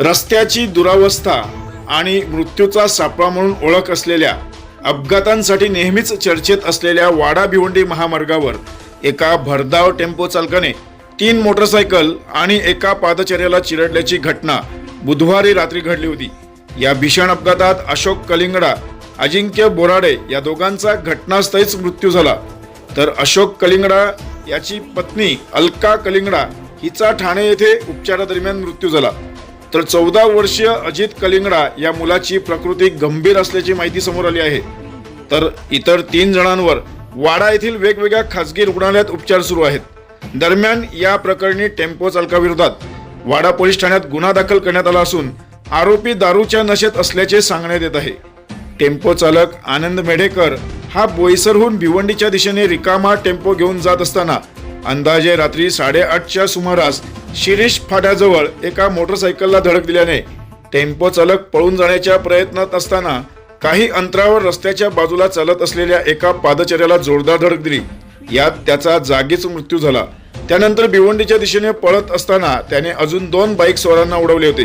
रस्त्याची दुरावस्था आणि मृत्यूचा सापळा म्हणून ओळख असलेल्या अपघातांसाठी नेहमीच चर्चेत असलेल्या वाडा भिवंडी महामार्गावर एका भरधाव टेम्पो चालकाने तीन मोटरसायकल आणि एका पादचर्याला चिरडल्याची घटना बुधवारी रात्री घडली होती. या भीषण अपघातात अशोक कलिंगडा अजिंक्य बोराडे या दोघांचा घटनास्थळीच मृत्यू झाला. तर अशोक कलिंगडा याची पत्नी अलका कलिंगडा हिचा ठाणे येथे उपचारादरम्यान मृत्यू झाला. तर चौदा वर्षीय अजित कलिंगडा या मुलाची प्रकृती गंभीर असल्याची माहिती समोर आली आहे. तर इतर तीन जणांवर वाडा येथील वेगवेगळ्या खासगी रुग्णालयात उपचार सुरू आहेत. दरम्यान या प्रकरणी टेम्पो चालकाविरोधात वाडा पोलीस ठाण्यात गुन्हा दाखल करण्यात आला असून आरोपी दारूच्या नशेत असल्याचे सांगण्यात येत आहे. टेम्पो चालक आनंद मेढेकर हा बोईसरहून भिवंडीच्या दिशेने रिकामा टेम्पो घेऊन जात असताना अंदाजे रात्री साडेआठच्या सुमारास शिरीष फाट्याजवळ एका मोटरसायकलला धडक दिल्याने टेम्पो चालक पळून जाण्याच्या प्रयत्नात असताना काही अंतरावर रस्त्याच्या बाजूला चालत असलेल्या एका पादचर्याला जोरदार धडक दिली. यात त्याचा जागीच मृत्यू झाला. त्यानंतर भिवंडीच्या दिशेने पळत असताना त्याने अजून दोन बाईक स्वारांना उडवले होते.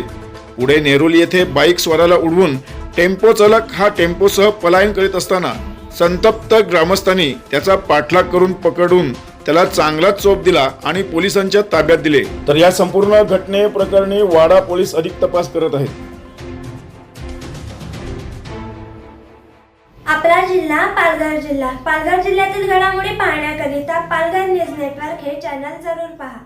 पुढे नेरुली येथे बाईक स्वाराला उडवून टेम्पो चालक हा टेम्पोसह पलायन करीत असताना संतप्त ग्रामस्थांनी त्याचा पाठलाग करून पकडून त्याला चांगलाच चोप दिला आणि पोलिसांच्या ताब्यात दिले. तर या संपूर्ण घटने प्रकरणी वाडा पोलीस अधिक तपास करत आहेत. आपला जिल्हा पालघर जिल्हा. पालघर जिल्ह्यातील घडामोडी पाहण्याकरिता पालघर न्यूज नेटवर्क हे चॅनल जरूर पहा.